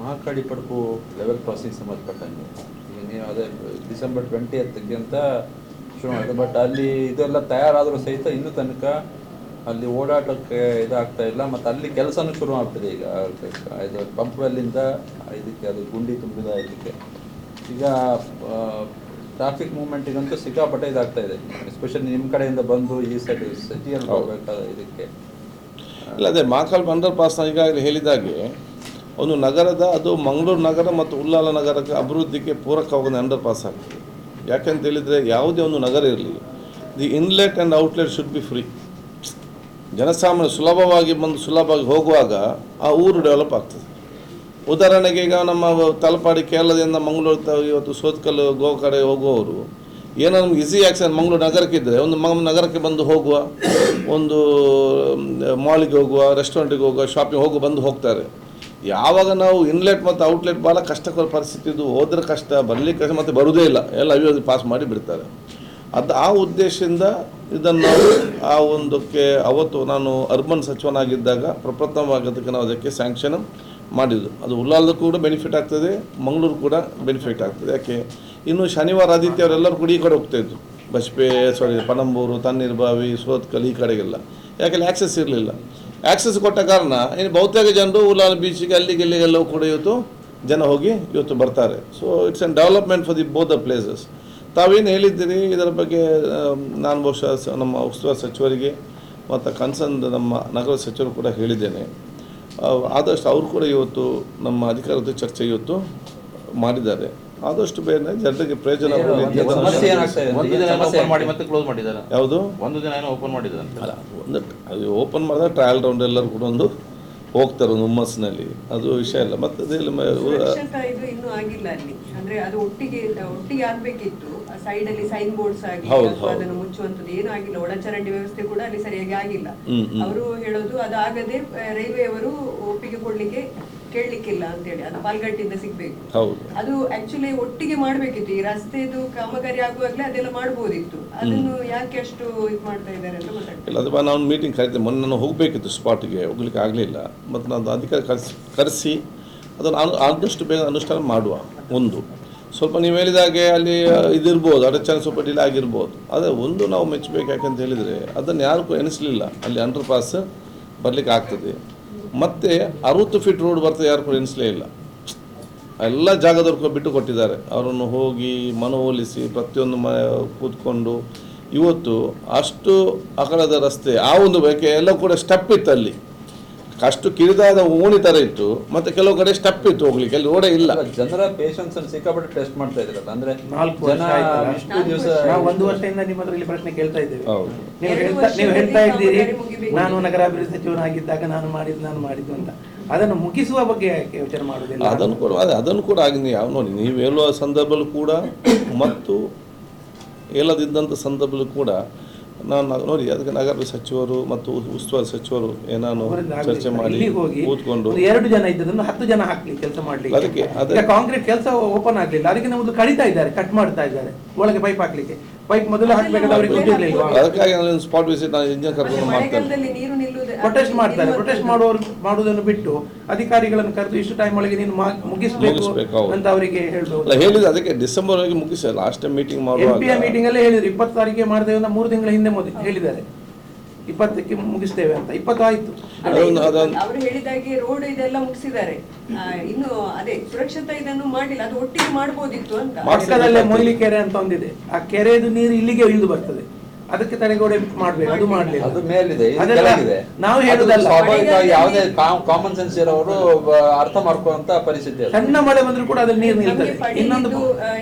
Mahakali Padpu level crossing ಸಂಬಂಧಪಟ್ಟಂಗೆ ಈಗ ನೀವು ಅದೇ ಡಿಸೆಂಬರ್ ಟ್ವೆಂಟಿ ಹತ್ತಕ್ಕೆ ಅಂತ ಶುರು ಮಾಡಿದೆ ಬಟ್ ಅಲ್ಲಿ ಇದೆಲ್ಲ ತಯಾರಾದರೂ ಸಹಿತ ಇನ್ನೂ ತನಕ ಅಲ್ಲಿ ಓಡಾಟಕ್ಕೆ ಇದಾಗ್ತಾ ಇಲ್ಲ. ಮತ್ತು ಅಲ್ಲಿ ಕೆಲಸನೂ ಶುರು ಆಗ್ತದೆ ಈಗ. ಇದು ಪಂಪ್ ವೆಲ್ಲಿಂದ ಇದಕ್ಕೆ, ಅದು ಗುಂಡಿ ತುಂಬಿದ ಇದಕ್ಕೆ. ಈಗ ಟ್ರಾಫಿಕ್ ಮೂವ್ಮೆಂಟಿಗಂತೂ ಸಿಕ್ಕಾಪಟ್ಟೆ ಇದಾಗ್ತಾ ಇದೆ. ಎಸ್ಪೆಷಲಿ ನಿಮ್ಮ ಕಡೆಯಿಂದ ಬಂದು ಈ ಸೈಡ್ ಸಿಟಿಯಲ್ಲಿ ಹೋಗ್ಬೇಕಾದ ಇದಕ್ಕೆ. ಇಲ್ಲ, ಅದೇ ಮಾಕಾಲ್ ಬಂದರ್ ಪಾಸ್ನ ಈಗಾಗಲೇ ಹೇಳಿದಾಗೆ. ಒಂದು ನಗರದ, ಅದು ಮಂಗಳೂರು ನಗರ ಮತ್ತು ಉಲ್ಲಾಲ ನಗರಕ್ಕೆ ಅಭಿವೃದ್ಧಿಗೆ ಪೂರಕವಾದ ಅಂಡರ್ ಪಾಸ್ ಆಗ್ತದೆ ಯಾಕಂತ ಹೇಳಿದರೆ ಯಾವುದೇ ಒಂದು ನಗರ ಇರಲಿ the inlet and outlet should be free ಜನಸಾಮಾನ್ಯ ಸುಲಭವಾಗಿ ಬಂದು ಸುಲಭವಾಗಿ ಹೋಗುವಾಗ ಆ ಊರು ಡೆವಲಪ್ ಆಗ್ತದೆ. ಉದಾಹರಣೆಗೆ ಈಗ ನಮ್ಮ ತಲಪಾಡಿ ಕೇರಳದಿಂದ ಮಂಗಳೂರು ಇವತ್ತು ಸೋತ್ಕಲ್ಲು ಗೋ ಕಡೆ ಹೋಗುವವರು, ಏನೋ ನಮ್ಗೆ ಈಸಿ ಆಕ್ಸನ್ ಮಂಗಳೂರು ನಗರಕ್ಕೆ ಇದ್ದರೆ ಒಂದು ಮಂಗ್ ನಗರಕ್ಕೆ ಬಂದು ಹೋಗುವ, ಒಂದು ಮಾಲಿಗೆ ಹೋಗುವ ರೆಸ್ಟೋರೆಂಟಿಗೆ ಹೋಗುವ ಶಾಪಿಂಗ್ ಹೋಗು ಬಂದು ಹೋಗ್ತಾರೆ. ಯಾವಾಗ ನಾವು ಇನ್ಲೆಟ್ ಮತ್ತು ಔಟ್ಲೆಟ್ ಭಾಳ ಕಷ್ಟಕರ ಪರಿಸ್ಥಿತಿ ಇದು ಹೋದ್ರೆ ಕಷ್ಟ, ಬರಲಿಕ್ಕೆ ಕಷ್ಟ ಮತ್ತು ಬರುವುದೇ ಇಲ್ಲ. ಎಲ್ಲ ಅಭಿವೃದ್ಧಿ ಪಾಸ್ ಮಾಡಿ ಬಿಡ್ತಾರೆ. ಅದು ಆ ಉದ್ದೇಶದಿಂದ ಇದನ್ನು ನಾವು ಆ ಒಂದಕ್ಕೆ ಅವತ್ತು ನಾನು ಅರ್ಬನ್ ಸಚಿವನಾಗಿದ್ದಾಗ ಪ್ರಪ್ರಥಮವಾಗಿದ್ದಕ್ಕೆ ನಾವು ಅದಕ್ಕೆ ಸ್ಯಾಂಕ್ಷನ್ ಮಾಡಿದ್ದು. ಅದು ಉಲ್ಲಾಲದಕ್ಕೂ ಕೂಡ ಬೆನಿಫಿಟ್ ಆಗ್ತದೆ, ಮಂಗಳೂರು ಕೂಡ ಬೆನಿಫಿಟ್ ಆಗ್ತದೆ. ಯಾಕೆ? ಇನ್ನು ಶನಿವಾರ ಆದಿತ್ಯ ಅವರೆಲ್ಲರೂ ಕೂಡ ಈ ಕಡೆ ಹೋಗ್ತಾಯಿದ್ರು ಬಸ್ಪೆ ಸಾರಿ ಪಣಂಬೂರು, ತಣ್ಣೀರ್ಬಾವಿ, ಸೋತ್ಕಲ್ ಈ ಕಡೆಗೆಲ್ಲ. ಯಾಕೆಲ್ಲ ಆ್ಯಕ್ಸೆಸ್ ಇರಲಿಲ್ಲ. ಆ್ಯಕ್ಸಸ್ ಕೊಟ್ಟ ಕಾರಣ, ಇನ್ನು ಬಹುತೇಕ ಜನರು ಉಲಾಲ್ ಬೀಚಿಗೆ ಅಲ್ಲಿಗೆ ಇಲ್ಲಿಗೆಲ್ಲ ಕೂಡ ಇವತ್ತು ಜನ ಹೋಗಿ ಇವತ್ತು ಬರ್ತಾರೆ. So it's an development for the both the places ತಾವೇನು ಹೇಳಿದ್ದೀರಿ? ಇದರ ಬಗ್ಗೆ ನಾನು ಬಹುಶಃ ನಮ್ಮ ಉಸ್ತುವಾರಿ ಸಚಿವರಿಗೆ ಮತ್ತು ಕನ್ಸರ್ನ್ ನಮ್ಮ ನಗರ ಸಚಿವರು ಕೂಡ ಹೇಳಿದ್ದೇನೆ. ಆದಷ್ಟು ಅವರು ಕೂಡ ಇವತ್ತು ನಮ್ಮ ಅಧಿಕಾರದ ಚರ್ಚೆ ಇವತ್ತು ಮಾಡಿದ್ದಾರೆ. ಆದಷ್ಟು ಬೇರೆ ಜನರಿಗೆ ಪ್ರಯೋಜನ ಏನು ಒಂದು ಅಂತ ಸಮಸ್ಯೆ ಏನಾಗ್ತಾ ಒಂದು ದಿನ ಓಪನ್ ಮಾಡಿ ಮತ್ತೆ ಕ್ಲೋಸ್ ಮಾಡಿದ್ದಾರೆ? ಯಾವುದು? ಒಂದು ದಿನ ಏನೋ ಓಪನ್ ಮಾಡಿದ್ದಾರೆ? ಅಂತ ಅಲ್ಲ ಒಂದು ಅದು ಓಪನ್ ಮಾಡಿದಾಗ ಟ್ರಯಲ್ ರೌಂಡ್ ಎಲ್ಲರೂ ಕೂಡ ಒಂದು ಹೋಗ್ತಾರೆ ಒಂದು ಹುಮ್ಮಸ್ಸಿನಲ್ಲಿ. ಅದು ವಿಷಯ ಇಲ್ಲ ಮತ್ತೆ ಅದೇ ಇನ್ನೂ ಆಗಿಲ್ಲ ಅಲ್ಲಿ. ಅಂದ್ರೆ ಅದು ಒಟ್ಟಿಗೆ ಒಟ್ಟಿಗೆ ಆಗ್ಬೇಕಿತ್ತು. ಸೈಡ್ ಅಲ್ಲಿ ಸೈನ್ ಬೋರ್ಡ್ಸ್ ಆಗಿ. ಅದನ್ನು ಮುಚ್ಚುವಂತದ್ದು ಏನೂ ಆಗಿಲ್ಲ. ಒಳಚರಂಡಿ ವ್ಯವಸ್ಥೆ ಕೂಡ ಅಲ್ಲಿ ಸರಿಯಾಗಿ ಆಗಿಲ್ಲ. ಅವರು ಹೇಳೋದು ಅದಾಗದೆ ರೈಲ್ವೆ ಅವರು ಒಪ್ಪಿಗೆ ಕೊಡ್ಲಿಕ್ಕೆ ಕೇಳಲಿಕ್ಕಿಲ್ಲ ಅಂತೇಳಿ ಅದು ಪಾಲ್ಗಟ್ಟಿಂದ ಸಿಗ್ಬೇಕು. ಹೌದು. ಅದು ಆಕ್ಚುಲಿ ಒಟ್ಟಿಗೆ ಮಾಡ್ಬೇಕಿತ್ತು ಈ ರಸ್ತೆದು ಕಾಮಗಾರಿ ಆಗುವಾಗಲೇ ಅದೆಲ್ಲ ಮಾಡಬಹುದಿತ್ತು ಅದನ್ನು ಯಾಕೆ ಅಷ್ಟು ಇದು ಮಾಡ್ತಾ ಇದ್ದಾರೆ ಅಂತ ಗೊತ್ತಾಗ್ತದೆ. ಇಲ್ಲ ಅದು ನಾನು ಮೀಟಿಂಗ್ ಕರೆದಿದ್ದೆ ಮೊನ್ನೆ ನಾನು ಹೋಗಬೇಕಿತ್ತು ಸ್ಪಾಟಿಗೆ ಹೋಗ್ಲಿಕ್ಕೆ ಆಗಲಿಲ್ಲ. ಮತ್ತು ನಾನು ಅಧಿಕಾರಿ ಕರೆಸಿ ಕರೆಸಿ ಅದನ್ನು ಆದಷ್ಟು ಬೇಗ ಅನುಷ್ಠಾನ ಮಾಡುವ ಒಂದು. ಸ್ವಲ್ಪ ನೀವು ಹೇಳಿದಾಗೆ ಅಲ್ಲಿ ಇದಿರ್ಬೋದು ಅಡಚಣೆ ಸ್ವಲ್ಪ ಡಿಲೇ ಆಗಿರ್ಬೋದು. ಆದರೆ ಒಂದು ನಾವು ಮೆಚ್ಚಬೇಕು ಯಾಕಂತ ಹೇಳಿದರೆ ಅದನ್ನು ಯಾರು ಎನಿಸಲಿಲ್ಲ ಎಣಿಸಲಿಲ್ಲ. ಅಲ್ಲಿ ಅಂಡರ್ ಪಾಸ್ ಬರಲಿಕ್ಕೆ ಆಗ್ತದೆ. ಮತ್ತು ಅರುವತ್ತು ಫೀಟ್ ರೋಡ್ ಬರ್ತಾ ಯಾರು ಕೂಡ ಎನಿಸಲೇ ಇಲ್ಲ. ಎಲ್ಲ ಜಾಗದವ್ರು ಬಿಟ್ಟು ಕೊಟ್ಟಿದ್ದಾರೆ. ಅವರನ್ನು ಹೋಗಿ ಮನವೊಲಿಸಿ ಪ್ರತಿಯೊಂದು ಮ ಕೂತ್ಕೊಂಡು ಇವತ್ತು ಅಷ್ಟು ಅಗಲದ ರಸ್ತೆ, ಆ ಒಂದು ಬೈಕೆ ಎಲ್ಲ ಕೂಡ ಸ್ಟೆಪ್ ಇತ್ತು ಅಲ್ಲಿ ಅಷ್ಟು ಕಿರಿದಾದ ಓಣಿ ತರ ಇತ್ತು ಮತ್ತೆ ಕೆಲವು ಕಡೆ ಸ್ಟೆಪ್ ಇತ್ತು ಹೋಗ್ಲಿಕ್ಕೆ ಅಲ್ಲಿ ರೋಡೇ ಇಲ್ಲ. ಜನರ ಪೇಷನ್ಸ್ ಅಲ್ಲಿ ಸಿಕ್ಕಾಪಟ್ಟೆ ಟೆಸ್ಟ್ ಮಾಡ್ತಾ ಇದ್ರಲ್ಲ ಅಂದ್ರೆ ನಾಲ್ಕು ವರ್ಷ ಜನ? ಇಷ್ಟು ದಿವಸ ನಾವು ಒಂದು ವರ್ಷದಿಂದ ನಿಮ್ಮ ಹತ್ರ ಇಲ್ಲಿ ಪ್ರಶ್ನೆ ಕೇಳ್ತಾ ಇದ್ದೇವೆ. ಹೌದು. ನೀವು ಹೇಳ್ತಾ ನೀವು ಹೇಳ್ತಾ ಇದ್ದೀರಿ. ನಾನು ನಗರಾಭಿವೃದ್ಧಿ ಸಚಿವನಾಗಿದ್ದಾಗ ನಾನು ಮಾಡಿದ್ದು ನಾನು ಮಾಡಿದ್ದು ಅಂತ. ಅದನ್ನು ಮುಗಿಸುವ ಬಗ್ಗೆ ಯಾಕೆ ಯೋಚನೆ ಮಾಡುವುದಿಲ್ಲ? ಅದನ್ನು ಕೂಡ ಅದೇ ಅದನ್ನು ಕೂಡ ಆಗಿ ನೀವು ಯಾವ ನೋಡಿ ನೀವು ಹೇಳುವ ಸಂದರ್ಭದಲ್ಲೂ ಕೂಡ ಮತ್ತು ಹೇಳದಿದ್ದಂಥ ಸಂದರ್ಭದಲ್ಲೂ ಕೂಡ ನಾನು ನೋಡಿ ಅದಕ್ಕೆ ನಗರ ಸಚಿವರು ಮತ್ತು ಉಸ್ತುವಾರಿ ಸಚಿವರು ಏನಾನು ಚರ್ಚೆ. ಮಾಡಿ ಹೋಗಿ ಕೂತ್ಕೊಂಡು ಎರಡು ಜನ ಇದ್ದದನ್ನು ಹತ್ತು ಜನ ಹಾಕ್ಲಿ ಕೆಲಸ ಮಾಡ್ಲಿಕ್ಕೆ. ಅದಕ್ಕೆ- ಅದಕ್ಕೆ ಕಾಂಕ್ರೀಟ್ ಕೆಲಸ ಓಪನ್ ಆಗ್ಲಿಲ್ಲ. ಅದಕ್ಕೆ ನಮ್ಮದು ಕಡಿತಾ ಇದ್ದಾರೆ ಕಟ್ ಮಾಡ್ತಾ ಇದ್ದಾರೆ. ಒಳಗೆ ಪೈಪ್ ಹಾಕ್ಲಿಕ್ಕೆ. ಪೈಪ್ ಮೊದಲು ಹಾಕ್ಬೇಕಾದ್ರೆ ಅವ್ರಿಗೆ ಅದಕ್ಕಾಗಿ ನಾನು ಸ್ಪಾಟ್ ವಿಸಿಟ್ ನಾನು ಇಂಜಿನಿಯರ್ ಕರ್ಕೊಂಡು ಮಾಡ್ತೇನೆ ನೀರು ನಿಲ್ಲುವುದು ಪ್ರೊಟೆಸ್ಟ್ ಮಾಡ್ತಾರೆ. ಪ್ರೊಟೆಸ್ಟ್ ಮಾಡುವವರು ಮಾಡುವುದನ್ನು ಬಿಟ್ಟು ಅಧಿಕಾರಿಗಳನ್ನು ಕರೆದು ಇಷ್ಟು ಟೈಮ್ ಒಳಗೆ ನೀನು ಮುಗಿಸಬೇಕು ಅಂತ ಅವರಿಗೆ ಅಲ್ಲ ಹೇಳ್ಬೋದು ಹೇಳಿದ ಅದಕ್ಕೆ ಡಿಸೆಂಬರ್ ವರೆಗೆ ಮುಗಿಸ ಲಾಸ್ಟ್ ಟೈಮ್ ಮೀಟಿಂಗ್ ಎಂ ಮಾಡುವಾಗ ಮೀಟಿಂಗ್ ಅಲ್ಲೇ ಹೇಳಿದ್ರು. ಇಪ್ಪತ್ತು ತಾರೀಕಿಗೆ ಮಾಡಿದೆ ಅಂತ ಮೂರು ತಿಂಗಳ ಹಿಂದೆ ಮೊದಲು ಹೇಳಿದ್ದಾರೆ. ಇಪ್ಪತ್ತಕ್ಕೆ ಮುಗಿಸ್ತೇವೆ ಅಂತ. ಇಪ್ಪತ್ತಾಯ್ತು. ಅವರು ಹೇಳಿದಾಗೆ ರೋಡ್ ಇದೆಲ್ಲ ಮುಗಿಸಿದ್ದಾರೆ. ಇನ್ನು ಅದೇ ಸುರಕ್ಷತಾ ಇದನ್ನು ಮಾಡಿಲ್ಲ. ಅದು ಒಟ್ಟಿಗೆ ಮಾಡಬಹುದಿತ್ತು ಅಂತ. ಪಕ್ಕದಲ್ಲೇ ಮೊಯ್ಲಿ ಕೆರೆ ಅಂತ ಒಂದಿದೆ. ಆ ಕೆರೆದು ನೀರು ಇಲ್ಲಿಗೆ ಇಳಿದು ಬರ್ತದೆ. ಅದಕ್ಕೆ ತಡೆಗೋಡೆ ಮಾಡ್ಬೇಕು ಅದು ಮಾಡ್ಲಿಲ್ಲ ಅದು ಮೇಲಿದೆ ಕೆಳಗಿದೆ. ನಾವು ಹೇಳುದಲ್ಲ. ಸ್ವಾಭಾವಿಕವಾಗಿ ಯಾವುದೇ ಕಾಮನ್ ಸೆನ್ಸ್ ಇರೋರು ಅರ್ಥ ಮಾಡ್ಕೊಳ್ಳುವಂತ ಪರಿಸ್ಥಿತಿ ಅದು. ಸಣ್ಣ ಮಳೆ ಬಂದ್ರೂ ಕೂಡ ಅದ್ರಲ್ಲಿ ನೀರು ನಿಲ್ತದೆ. ಇನ್ನೊಂದು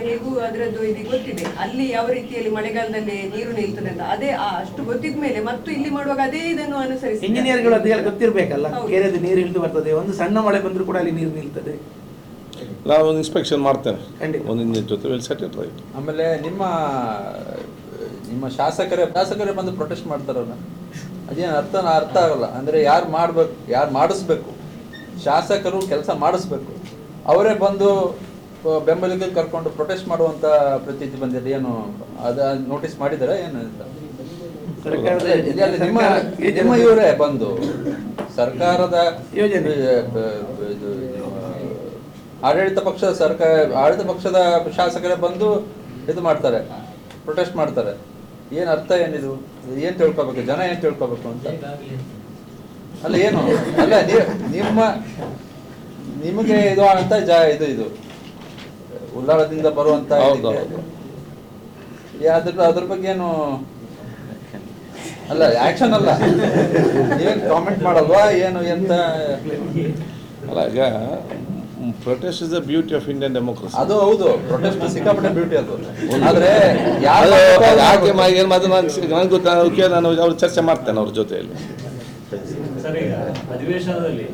ಹೇಗೂ ಅದರದ್ದು ಇದು ಗೊತ್ತಿದೆ. ಅಲ್ಲಿ ಯಾವ ರೀತಿಯಲ್ಲಿ ಮಳೆಗಾಲದಲ್ಲಿ ನೀರು ನಿಲ್ತದೆ ಅಂತ ಅದೇ ಆ ಅಷ್ಟು ಗೊತ್ತಿದ ಮೇಲೆ ಮತ್ತು ಇಲ್ಲಿ ಮಾಡುವಾಗ ಅದೇ ಇದನ್ನು ಅನುಸರಿಸಿ ಇಂಜಿನಿಯರ್ಗಳು ಅದೆಲ್ಲ ಗೊತ್ತಿರ್ಬೇಕಲ್ಲ. ಕೆರೆದು ನೀರು ಇಳಿದು ಬರ್ತದೆ. ಒಂದು ಸಣ್ಣ ಮಳೆ ಬಂದ್ರೂ ಕೂಡ ಅಲ್ಲಿ ನೀರು ನಿಲ್ತದೆ. ನಾನು ಒಂದು ಇನ್ಸ್ಪೆಕ್ಷನ್ ಮಾಡ್ತೇನೆ. ಖಂಡಿತ. ಒಂದು ಜೊತೆ ವಿಲ್ ಸೆಟ್ ಇಟ್ ರೈಟ್ ಆಮೇಲೆ ನಿಮ್ಮ ನಿಮ್ಮ ಶಾಸಕರೇ ಶಾಸಕರೇ ಬಂದು ಪ್ರೊಟೆಸ್ಟ್ ಮಾಡ್ತಾರಲ್ಲ. ಅದೇನು ಅರ್ಥ ಅರ್ಥ ಆಗಲ್ಲ. ಅಂದ್ರೆ ಯಾರು ಮಾಡ್ಬೇಕು ಯಾರು ಮಾಡಿಸ್ಬೇಕು? ಶಾಸಕರು ಕೆಲಸ ಮಾಡಿಸ್ಬೇಕು. ಅವರೇ ಬಂದು ಬೆಂಬಲಿಗೆ ಕರ್ಕೊಂಡು ಪ್ರೊಟೆಸ್ಟ್ ಮಾಡುವಂತ ಪ್ರತೀತಿ ಬಂದಿದೆ. ಏನು ಅದ ನೋಟಿಸ್ ಮಾಡಿದಾರೆ ಏನು ನಿಮ್ಮ ನಿಮ್ಮ ಇವರೇ ಬಂದು ಸರ್ಕಾರದ ಆಡಳಿತ ಪಕ್ಷದ ಸರ್ಕಾರ ಆಡಳಿತ ಪಕ್ಷದ ಶಾಸಕರೇ ಬಂದು ಇದು ಮಾಡ್ತಾರೆ. ಪ್ರೊಟೆಸ್ಟ್ ಮಾಡ್ತಾರೆ. ಏನು ಅರ್ಥ ಏನಿದು? ಏನು ತಿಳ್ಕೊಬೇಕು? ಜನ ಏನು ತಿಳ್ಕೊಬೇಕು ಅಂತ? ಅಲ್ಲ ಏನು? ಅಲ್ಲ ನಿಮ್ಮ ನಿಮಗೆ ಇದು ಅಂತ ಜ ಇದು ಇದು. ಉಲ್ಲಾಳದಿಂದ ಬರುವಂತ ಅದ್ರ ಅದ್ರ ಬಗ್ಗೆ ಏನು? ಅಲ್ಲ ಆಕ್ಷನ್ ಅಲ್ಲ. ನೀವೇನು ಕಾಮೆಂಟ್ ಮಾಡಲ್ವಾ? ಏನು ಎಂತ? ಅಲ್ಲ ಈಗ protest is the beauty of Indian democracy ಅದು ಹೌದು ಪ್ರೊಟೆಸ್ಟ್ ಸಿಕ್ಕಾಪಟ್ಟೆ ಬ್ಯೂಟಿ ಅದು. ಆದ್ರೆ ಯಾರು ಯಾಕೆ ಏನ್ ಮಾತು ನನಗೆ ಗೊತ್ತಾ ಓಕೆ ನಾನು ಅವ್ರ ಚರ್ಚೆ ಮಾಡ್ತೇನೆ ಅವ್ರ ಜೊತೆಯಲ್ಲಿ. ಸರಿ ಅಧಿವೇಶನದಲ್ಲಿ